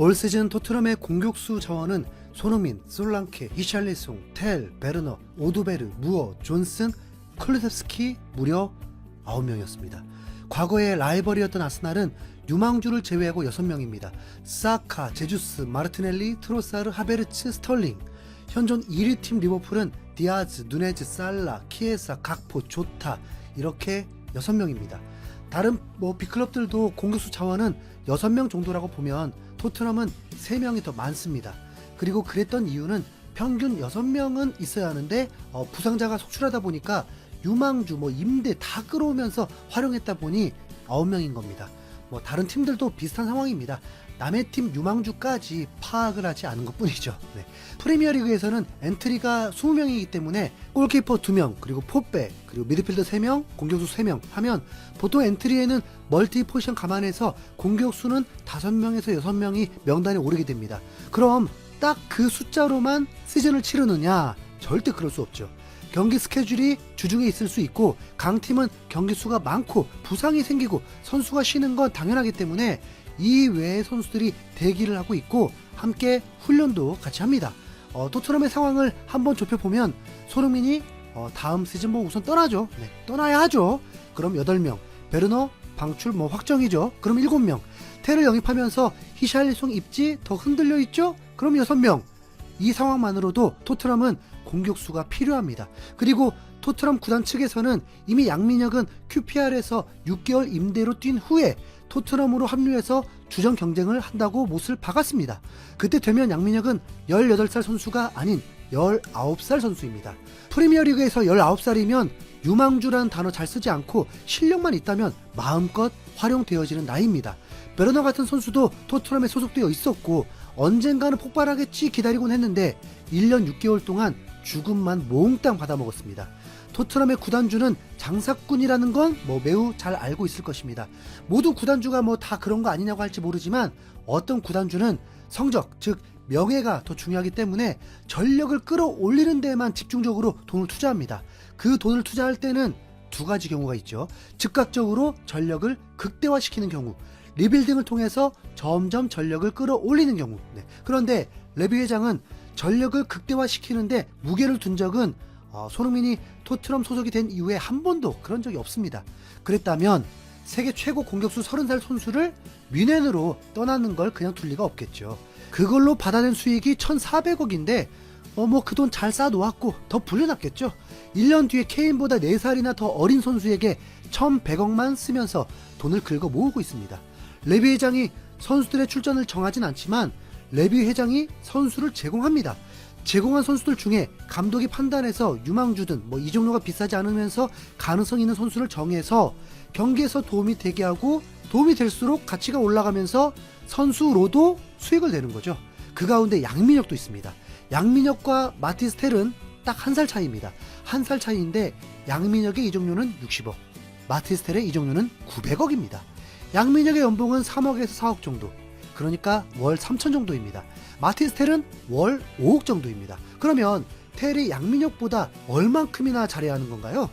올 시즌 토트넘의 공격수 자원은 손흥민, 솔랑케, 히샬리송, 텔, 베르너, 오두베르, 무어, 존슨, 클루셉스키 무려 9명이었습니다. 과거의 라이벌이었던 아스날은 유망주를 제외하고 6명입니다. 사카, 제주스, 마르티넬리, 트로사르, 하베르츠, 스털링. 현존 1위 팀 리버풀은 디아즈, 누네즈, 살라, 키에사, 각포, 조타 이렇게 6명입니다. 다른 뭐 빅클럽들도 공격수 자원은 6명 정도라고 보면 토트넘은 3명이 더 많습니다. 그리고 그랬던 이유는 평균 6명은 있어야 하는데 어, 부상자가 속출하다 보니까 유망주 뭐 임대 다 끌어오면서 활용했다 보니 9명인 겁니다. 뭐 다른 팀들도 비슷한 상황입니다. 남의 팀 유망주까지 파악을 하지 않은 것 뿐이죠. 네. 프리미어리그에서는 엔트리가 20명이기 때문에 골키퍼 2명, 그리고 포백, 그리고 미드필더 3명, 공격수 3명 하면 보통 엔트리에는 멀티 포지션 감안해서 공격수는 5명에서 6명이 명단에 오르게 됩니다. 그럼 딱 그 숫자로만 시즌을 치르느냐? 절대 그럴 수 없죠. 경기 스케줄이 주중에 있을 수 있고 강팀은 경기 수가 많고 부상이 생기고 선수가 쉬는 건 당연하기 때문에 이 외의 선수들이 대기를 하고 있고 함께 훈련도 같이 합니다. 어, 토트넘의 상황을 한번 좁혀보면 손흥민이 어, 다음 시즌 뭐 우선 떠나죠. 네, 떠나야 하죠. 그럼 8명, 베르너 방출 뭐 확정이죠. 그럼 7명, 테를 영입하면서 히샬리송 입지 더 흔들려 있죠. 그럼 6명. 이 상황만으로도 토트넘은 공격수가 필요합니다. 그리고 토트넘 구단 측에서는 이미 양민혁은 QPR에서 6개월 임대로 뛴 후에 토트넘으로 합류해서 주전 경쟁을 한다고 못을 박았습니다. 그때 되면 양민혁은 18살 선수가 아닌 19살 선수입니다. 프리미어리그에서 19살이면 유망주라는 단어 잘 쓰지 않고 실력만 있다면 마음껏 활용되어지는 나이입니다. 베르너 같은 선수도 토트넘에 소속되어 있었고 언젠가는 폭발하겠지 기다리곤 했는데 1년 6개월 동안 죽음만 몽땅 받아먹었습니다. 토트넘의 구단주는 장사꾼이라는 건 뭐 매우 잘 알고 있을 것입니다. 모두 구단주가 뭐 다 그런 거 아니냐고 할지 모르지만 어떤 구단주는 성적, 즉 명예가 더 중요하기 때문에 전력을 끌어올리는 데에만 집중적으로 돈을 투자합니다. 그 돈을 투자할 때는 두 가지 경우가 있죠. 즉각적으로 전력을 극대화시키는 경우, 리빌딩을 통해서 점점 전력을 끌어올리는 경우. 네. 그런데 레비 회장은 전력을 극대화시키는데 무게를 둔 적은 어, 손흥민이 토트넘 소속이 된 이후에 한 번도 그런 적이 없습니다. 그랬다면 세계 최고 공격수 30살 선수를 뮌헨으로 떠나는 걸 그냥 둘 리가 없겠죠. 그걸로 받아낸 수익이 1,400억인데 어 뭐 그 돈 잘 쌓아놓았고 더 불려놨겠죠. 1년 뒤에 케인보다 4살이나 더 어린 선수에게 1,100억만 쓰면서 돈을 긁어 모으고 있습니다. 레비 회장이 선수들의 출전을 정하진 않지만 레비 회장이 선수를 제공합니다. 제공한 선수들 중에 감독이 판단해서 유망주든 뭐 이종료가 비싸지 않으면서 가능성 있는 선수를 정해서 경기에서 도움이 되게 하고 도움이 될수록 가치가 올라가면서 선수로도 수익을 내는 거죠. 그 가운데 양민혁도 있습니다. 양민혁과 마티스텔은 딱 한 살 차이입니다. 한 살 차이인데 양민혁의 이종료는 60억, 마티스텔의 이종료는 900억입니다. 양민혁의 연봉은 3억에서 4억 정도. 그러니까 월 3천 정도입니다. 마틴 스텔은 월 5억 정도입니다. 그러면 텔이 양민혁보다 얼만큼이나 잘해야 하는 건가요?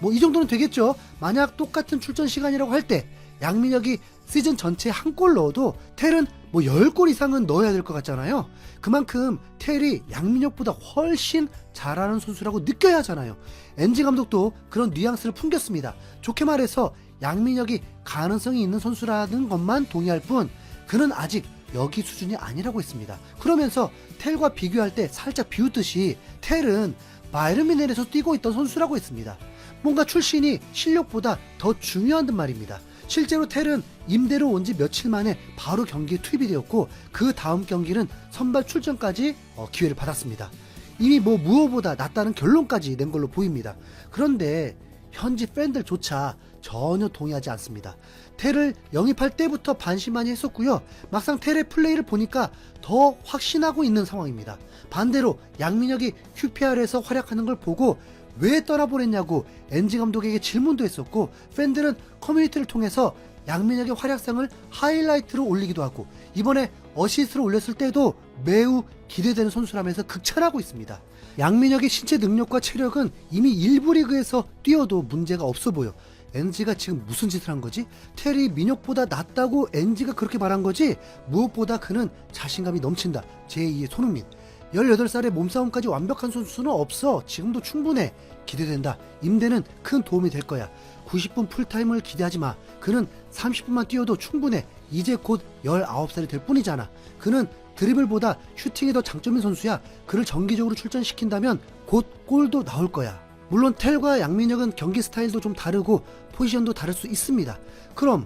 뭐 이 정도는 되겠죠. 만약 똑같은 출전 시간이라고 할 때 양민혁이 시즌 전체에 한골 넣어도 텔은 뭐 10골 이상은 넣어야 될 것 같잖아요. 그만큼 텔이 양민혁보다 훨씬 잘하는 선수라고 느껴야 하잖아요. 엔지 감독도 그런 뉘앙스를 풍겼습니다. 좋게 말해서 양민혁이 가능성이 있는 선수라는 것만 동의할 뿐 그는 아직 여기 수준이 아니라고 했습니다. 그러면서 텔과 비교할 때 살짝 비웃듯이 텔은 바이른 미넬에서 뛰고 있던 선수라고 했습니다. 뭔가 출신이 실력보다 더 중요한 듯 말입니다. 실제로 텔은 임대로 온 지 며칠 만에 바로 경기에 투입이 되었고 그 다음 경기는 선발 출전까지 어, 기회를 받았습니다. 이미 뭐 무엇보다 낫다는 결론까지 낸 걸로 보입니다. 그런데 현지 팬들조차 전혀 동의하지 않습니다. 텔을 영입할 때부터 반신반의 했었고요. 막상 텔의 플레이를 보니까 더 확신하고 있는 상황입니다. 반대로 양민혁이 QPR에서 활약하는 걸 보고 왜 떠나보냈냐고 엔지 감독에게 질문도 했었고 팬들은 커뮤니티를 통해서 양민혁의 활약상을 하이라이트로 올리기도 하고 이번에 어시스트를 올렸을 때도 매우 기대되는 선수라면서 극찬하고 있습니다. 양민혁의 신체 능력과 체력은 이미 일부 리그에서 뛰어도 문제가 없어 보여. NG가 지금 무슨 짓을 한 거지? 텔이 민혁보다 낫다고 NG가 그렇게 말한 거지? 무엇보다 그는 자신감이 넘친다. 제2의 손흥민. 18살에 몸싸움까지 완벽한 선수는 없어. 지금도 충분해. 기대된다. 임대는 큰 도움이 될 거야. 90분 풀타임을 기대하지 마. 그는 30분만 뛰어도 충분해. 이제 곧 19살이 될 뿐이잖아. 그는 드리블보다 슈팅이 더 장점인 선수야. 그를 정기적으로 출전시킨다면 곧 골도 나올 거야. 물론 텔과 양민혁은 경기 스타일도 좀 다르고 포지션도 다를 수 있습니다. 그럼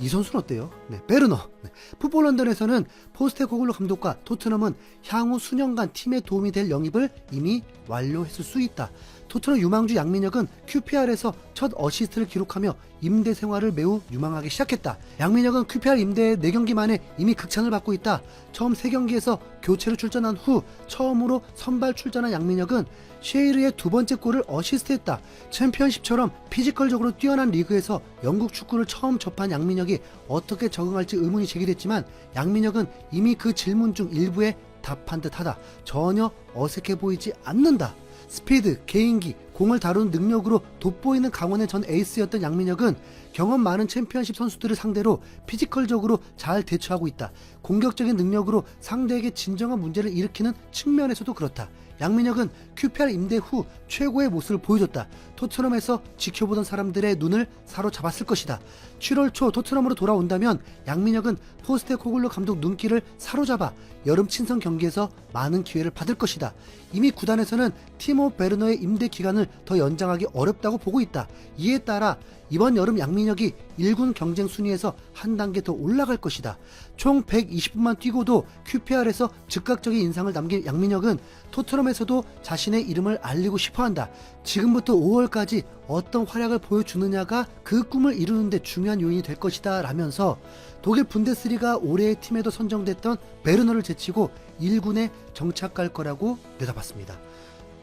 이 선수는 어때요? 네, 베르너. 네, 풋볼 런던에서는 포스테코글로 감독과 토트넘은 향후 수년간 팀에 도움이 될 영입을 이미 완료했을 수 있다. 토트넘 유망주 양민혁은 QPR에서 첫 어시스트를 기록하며 임대 생활을 매우 유망하게 시작했다. 양민혁은 QPR 임대 4경기 만에 이미 극찬을 받고 있다. 처음 3경기에서 교체로 출전한 후 처음으로 선발 출전한 양민혁은 쉐이르의 두 번째 골을 어시스트했다. 챔피언십처럼 피지컬적으로 뛰어난 리그에서 영국 축구를 처음 접한 양민혁이 어떻게 적응할지 의문이 제기됐지만 양민혁은 이미 그 질문 중 일부에 답한 듯하다. 전혀 어색해 보이지 않는다. 스피드, 개인기, 공을 다루는 능력으로 돋보이는 강원의 전 에이스였던 양민혁은 경험 많은 챔피언십 선수들을 상대로 피지컬적으로 잘 대처하고 있다. 공격적인 능력으로 상대에게 진정한 문제를 일으키는 측면에서도 그렇다. 양민혁은 QPR 임대 후 최고의 모습을 보여줬다. 토트넘에서 지켜보던 사람들의 눈을 사로잡았을 것이다. 7월 초 토트넘으로 돌아온다면 양민혁은 포스테 코글루 감독 눈길을 사로잡아 여름 친선 경기에서 많은 기회를 받을 것이다. 이미 구단에서는 티모 베르너의 임대 기간을 더 연장하기 어렵다고 보고 있다. 이에 따라 이번 여름 양민혁이 1군 경쟁 순위에서 한 단계 더 올라갈 것이다. 총 120분만 뛰고도 QPR에서 즉각적인 인상을 남긴 양민혁은 토트넘에서도 자신의 이름을 알리고 싶어 한다. 지금부터 5월까지 어떤 활약을 보여주느냐가 그 꿈을 이루는데 중요한 요인이 될 것이다. 라면서 독일 분데스리가 올해의 팀에도 선정됐던 베르너를 제치고 1군에 정착할 거라고 내다봤습니다.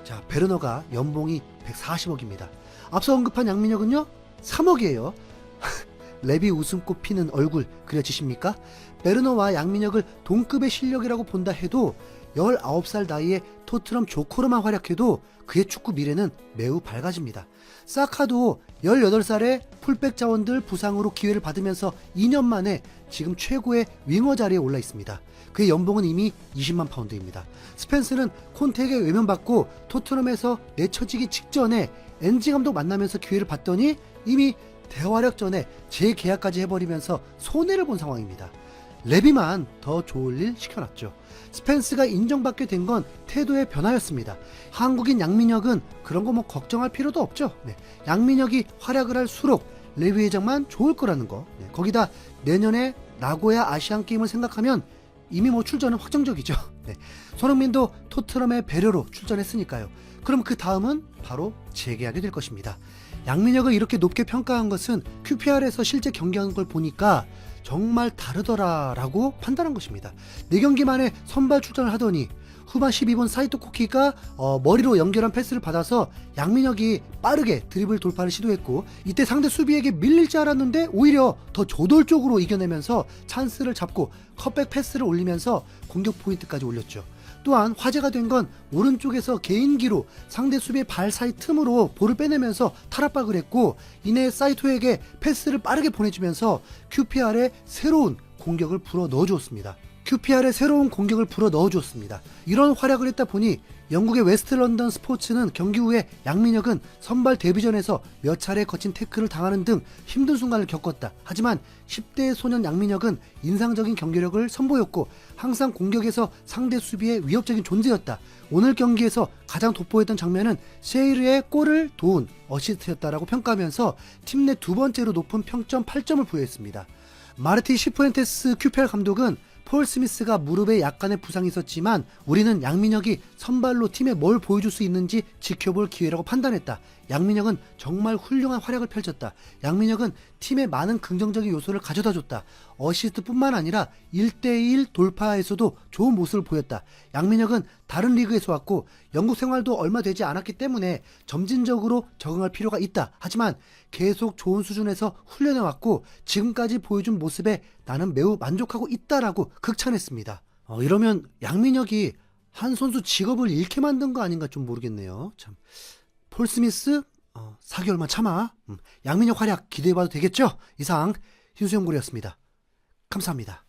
자, 베르너가 연봉이 140억입니다. 앞서 언급한 양민혁은요, 3억이에요. 레비 웃음꽃 피는 얼굴 그려지십니까? 베르너와 양민혁을 동급의 실력이라고 본다 해도 19살 나이에 토트넘 조커로만 활약해도 그의 축구 미래는 매우 밝아집니다. 사카도 18살에 풀백 자원들 부상으로 기회를 받으면서 2년 만에 지금 최고의 윙어 자리에 올라 있습니다. 그의 연봉은 이미 20만 파운드입니다. 스펜스는 콘테에게 외면받고 토트넘에서 내쳐지기 직전에 엔지 감독 만나면서 기회를 받더니 이미 대활약 전에 재계약까지 해버리면서 손해를 본 상황입니다. 레비만 더 좋을 일 시켜놨죠. 스펜스가 인정받게 된 건 태도의 변화였습니다. 한국인 양민혁은 그런 거 뭐 걱정할 필요도 없죠. 네. 양민혁이 활약을 할수록 레비 회장만 좋을 거라는 거. 네. 거기다 내년에 나고야 아시안 게임을 생각하면 이미 뭐 출전은 확정적이죠. 네. 손흥민도 토트넘의 배려로 출전했으니까요. 그럼 그 다음은 바로 재계약이 될 것입니다. 양민혁을 이렇게 높게 평가한 것은 QPR에서 실제 경기한 걸 보니까 정말 다르더라라고 판단한 것입니다. 4경기 만에 선발 출전을 하더니 후반 12분 사이토 코키가 어, 머리로 연결한 패스를 받아서 양민혁이 빠르게 드리블 돌파를 시도했고 이때 상대 수비에게 밀릴 줄 알았는데 오히려 더 조돌적으로 이겨내면서 찬스를 잡고 컷백 패스를 올리면서 공격 포인트까지 올렸죠. 또한 화제가 된 건 오른쪽에서 개인기로 상대 수비의 발 사이 틈으로 볼을 빼내면서 탈압박을 했고 이내 사이토에게 패스를 빠르게 보내주면서 QPR의 새로운 공격을 불어 넣어주었습니다. QPR의 새로운 공격을 불어 넣어주었습니다. 이런 활약을 했다 보니 영국의 웨스트 런던 스포츠는 경기 후에 양민혁은 선발 데뷔전에서 몇 차례 거친 태클을 당하는 등 힘든 순간을 겪었다. 하지만 10대 소년 양민혁은 인상적인 경기력을 선보였고 항상 공격에서 상대 수비의 위협적인 존재였다. 오늘 경기에서 가장 돋보였던 장면은 셰이르의 골을 도운 어시스트였다라고 평가하면서 팀 내 두 번째로 높은 평점 8점을 부여했습니다. 마르티 시푸엔테스 QPR 감독은 폴 스미스가 무릎에 약간의 부상이 있었지만 우리는 양민혁이 선발로 팀에 뭘 보여줄 수 있는지 지켜볼 기회라고 판단했다. 양민혁은 정말 훌륭한 활약을 펼쳤다. 양민혁은 팀에 많은 긍정적인 요소를 가져다 줬다. 어시스트뿐만 아니라 1대1 돌파에서도 좋은 모습을 보였다. 양민혁은 다른 리그에서 왔고 영국 생활도 얼마 되지 않았기 때문에 점진적으로 적응할 필요가 있다. 하지만 계속 좋은 수준에서 훈련해 왔고 지금까지 보여준 모습에 나는 매우 만족하고 있다라고 극찬했습니다. 어, 이러면 양민혁이 한 선수 직업을 잃게 만든 거 아닌가 좀 모르겠네요. 참. 폴 스미스 어, 4개월만 참아. 음, 양민혁 활약 기대해봐도 되겠죠? 이상 흰수염고리였습니다. 감사합니다.